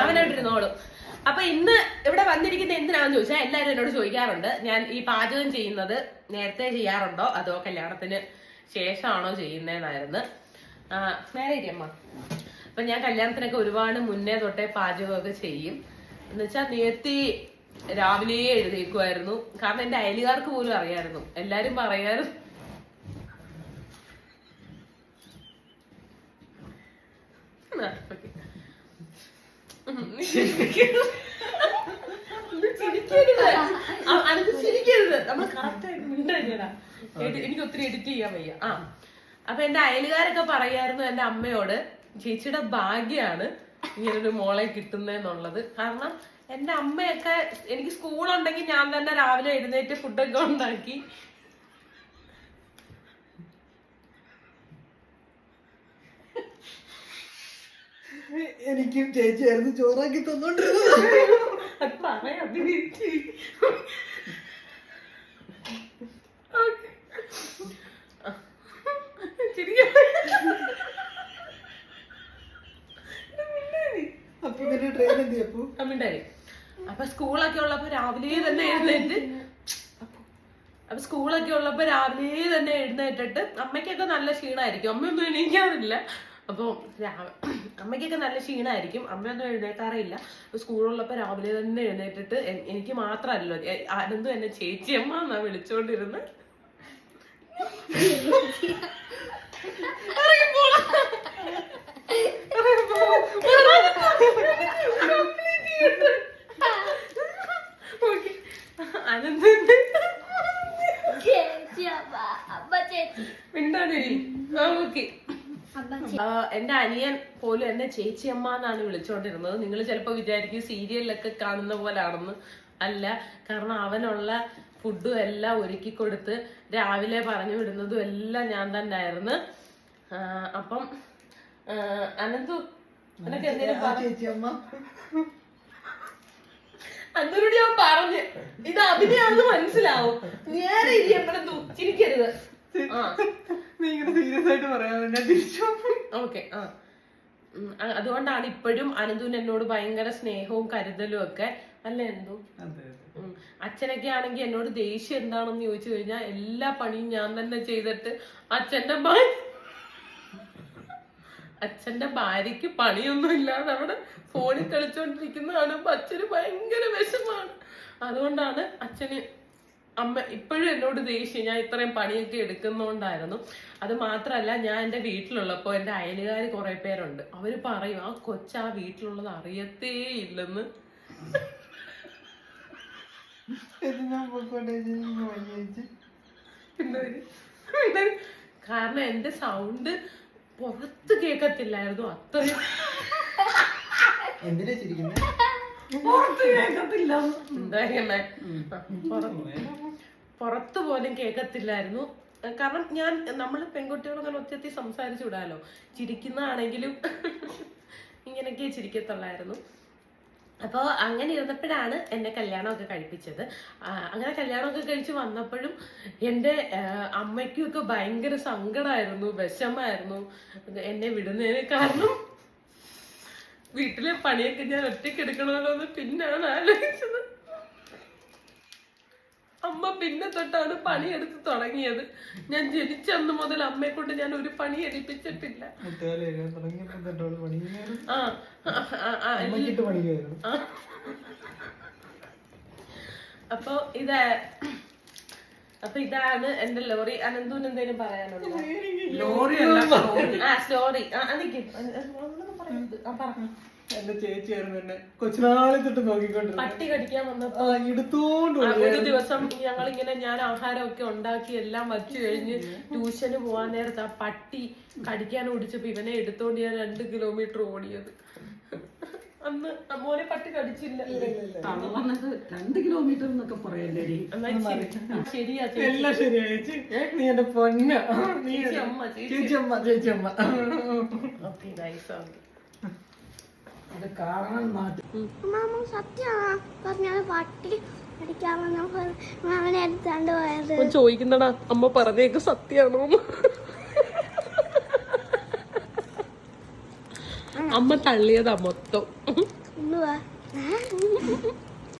അവനോട്ടിരുന്നോളും അപ്പൊ ഇന്ന് ഇവിടെ വന്നിരിക്കുന്ന എന്തിനാണെന്ന് ചോദിച്ചാൽ എല്ലാരും എന്നോട് ചോദിക്കാറുണ്ട്. ഞാൻ ഈ പാചകം ചെയ്യുന്നത് നേരത്തെ ചെയ്യാറുണ്ടോ? അതോ കല്യാണത്തിന് ശേഷമാണോ ചെയ്യുന്നതെന്നായിരുന്നു. നേരെ അമ്മ. അപ്പൊ ഞാൻ കല്യാണത്തിനൊക്കെ ഒരുപാട് മുന്നേ തൊട്ടേ പാചകമൊക്കെ ചെയ്യും. എന്ന് വെച്ചാൽ നേരത്തെ രാവിലെ എഴുതേക്കുമായിരുന്നു കാരണം എന്റെ അയലുകാർക്ക് പോലും അറിയായിരുന്നു. എല്ലാരും പറയാറും. ഇത് എനിക്ക് ഒത്തിരി എഡിറ്റ് ചെയ്യാൻ വയ്യ ആ അപ്പൊ എന്റെ അയലുകാരൊക്കെ പറയായിരുന്നു എന്റെ അമ്മയോട് ചേച്ചിയുടെ ഭാഗ്യാണ് ഇങ്ങനൊരു മോളെ കിട്ടുന്നതെന്നുള്ളത് കാരണം എന്റെ അമ്മയൊക്കെ എനിക്ക് സ്കൂളുണ്ടെങ്കിൽ ഞാൻ തന്നെ രാവിലെ എഴുന്നേറ്റ് ഫുഡൊക്കെ ഉണ്ടാക്കി എനിക്കും ചേച്ചിയായിരുന്നു ചോറാക്കി തന്നോണ്ടിരുന്നത്. അത് പറയാം. Okay. ചിരിക്കാൻ അപ്പൊ പിന്നെ ട്രെയിൻ എന്ത് ചെയ്യപ്പോ അമ്മിണ്ടായി അപ്പൊ സ്കൂളൊക്കെ ഉള്ളപ്പോ രാവിലെ തന്നെ എഴുന്നേറ്റ് അപ്പൊ. സ്കൂളൊക്കെ ഉള്ളപ്പോ രാവിലെ തന്നെ എഴുന്നേറ്റിട്ട് അമ്മയ്ക്കൊക്കെ നല്ല ക്ഷീണമായിരിക്കും അമ്മയൊന്നും എണീക്കാറില്ല. അപ്പൊ രാ- അമ്മയ്ക്കൊക്കെ നല്ല ക്ഷീണമായിരിക്കും അമ്മയൊന്നും എഴുന്നേക്കാറില്ല അപ്പൊ സ്കൂളുള്ളപ്പോ രാവിലെ തന്നെ എഴുന്നേറ്റിട്ട് എനിക്ക് മാത്രമല്ലോ ആനന്ദും എന്നെ ചേച്ചിയമ്മ എന്നാ വിളിച്ചോണ്ടിരുന്ന്. അനന്തന്റെ ചേച്ചി ഓക്കെ. എന്റെ അനിയൻ പോലും എന്നെ ചേച്ചിയമ്മ എന്നാണ് വിളിച്ചോണ്ടിരുന്നത്. നിങ്ങൾ ചിലപ്പോ വിചാരിക്കും സീരിയലിലൊക്കെ കാണുന്ന പോലാണെന്ന് അല്ല. കാരണം അവനുള്ള ഫുഡും എല്ലാം ഒരുക്കി കൊടുത്ത് രാവിലെ പറഞ്ഞു വിടുന്നതും എല്ലാം ഞാൻ തന്നെ ആയിരുന്നു അപ്പം അനന്തു അനക്ക് എന്തെങ്കിലും ആ ചേച്ചി അമ്മ. അന്നോട് ഞാൻ പറഞ്ഞു. ഇത് അഭിനയാണെന്ന് മനസ്സിലാവും. നേരെ ഇരി അനന്തു ചിരിക്കരുത്. ആ. സീരിയസ് ആയിട്ട് പറയാൻ ഞാൻ തിരിച്ചു ഓക്കെ ആ. അതുകൊണ്ടാണ് ഇപ്പോഴും അനന്തുവിന് എന്നോട് ഭയങ്കര സ്നേഹവും കരുതലും ഒക്കെ. അല്ല എന്തു അച്ഛനൊക്കെ ആണെങ്കിൽ എന്നോട് ദേഷ്യം എന്താണെന്ന് ചോദിച്ചു കഴിഞ്ഞാൽ എല്ലാ പണിയും ഞാൻ തന്നെ ചെയ്തിട്ട് അച്ഛന്റെ ഭാര്യ അച്ഛന്റെ ഭാര്യക്ക് പണിയൊന്നും ഇല്ലാതെ അവിടെ ഫോണിൽ കളിച്ചോണ്ടിരിക്കുന്നതാണ്. അച്ഛന് ഭയങ്കര വിഷമാണ് അതുകൊണ്ടാണ് അച്ഛന് അമ്മ ഇപ്പോഴും എന്നോട് ദേഷ്യം ഞാൻ ഇത്രയും പണിയൊക്കെ എടുക്കുന്നോണ്ടായിരുന്നു. അത് മാത്രമല്ല ഞാൻ എന്റെ വീട്ടിലുള്ളപ്പോൾ എന്റെ അയലുകാർ കുറെ പേരുണ്ട്. അവർ പറയും ആ കൊച്ചു ആ വീട്ടിലുള്ളത് അറിയത്തേ ഇല്ലെന്ന്. കാരണം എന്റെ സൗണ്ട് പുറത്ത് കേൾക്കത്തില്ലായിരുന്നു അത്രയും എന്തിനാ ചിരിക്കുന്നത് പുറത്ത് കേക്കത്തില്ല. എന്തായാലേ പുറത്ത് പോലും കേക്കത്തില്ലായിരുന്നു. കാരണം ഞാൻ നമ്മൾ പെൺകുട്ടികൾ അങ്ങനെ ഒറ്റത്തി സംസാരിച്ചു വിടാലോ? ചിരിക്കുന്നതാണെങ്കിലും ഇങ്ങനെയൊക്കെ ചിരിക്കത്തുള്ളായിരുന്നു. അപ്പോൾ അങ്ങനെ ഇരുന്നപ്പോഴാണ് എന്നെ കല്യാണമൊക്കെ കഴിപ്പിച്ചത്. അങ്ങനെ കല്യാണമൊക്കെ കഴിച്ച് വന്നപ്പോഴും എന്റെ അമ്മയ്ക്കും ഒക്കെ ഭയങ്കര സങ്കടമായിരുന്നു വിഷമായിരുന്നു. എന്നെ വിടുന്നതിന് കാരണം വീട്ടിലെ പണിയൊക്കെ ഞാൻ ഒറ്റയ്ക്ക് എടുക്കണമല്ലോ എന്ന് പിന്നാണ് ആലോചിച്ചത്. അമ്മ പിന്നെ തൊട്ടാണ് പണിയെടുത്ത് തുടങ്ങിയത്. ഞാൻ ജനിച്ചന്ന് മുതൽ അമ്മയെ കൊണ്ട് ഞാൻ ഒരു പണി എടുപ്പിച്ചിട്ടില്ല. അപ്പൊ ഇതാ അപ്പൊ ഇതാണ് എന്റെ ലോറി. അനന്തൂന് എന്തെങ്കിലും പറയാനുള്ളത് ലോറി. ആ സ്റ്റോറി ആ നിക്ക്. പറയുന്നത് ആ പറ എന്റെ ചേച്ചിയായിരുന്നു എന്നെ കൊച്ചുനാളെ തൊട്ട് നോക്കിക്കൊണ്ടിരുന്നു പട്ടി കടിക്കാൻ വന്നപ്പോ എടുത്തോണ്ട് ഒരു ദിവസം ഞങ്ങൾ ഇങ്ങനെ ഞാൻ ആഹാരമൊക്കെ ഉണ്ടാക്കി എല്ലാം വച്ചു കഴിഞ്ഞ് ട്യൂഷന് പോവാൻ നേരത്ത് ആ പട്ടി കടിക്കാൻ ഓടിച്ചപ്പോ ഇവനെ എടുത്തോണ്ട് ഞാൻ രണ്ട് കിലോമീറ്റർ ഓടിയത്. അന്ന് മോനെ പട്ടി കടിച്ചില്ല. രണ്ട് കിലോമീറ്റർ എന്നൊക്കെ പറയല്ലേ. ശരിയാ എല്ലാം ശരിയാ ചേച്ചി. നീ എന്റെ പൊന്ന? നീ ചേച്ചി അമ്മ, ചേച്ചി. ചേച്ചി അമ്മ ചേച്ചി അമ്മ. Okay, nice ആണ്. അത് കാണാൻ നാട്ടിൽ മാമ സത്യമാ പറഞ്ഞത് പട്ടി ചോദിക്കുന്നടാ അമ്മ പറഞ്ഞേക്ക് സത്യാണോ അമ്മ തള്ളിയതാ മൊത്തം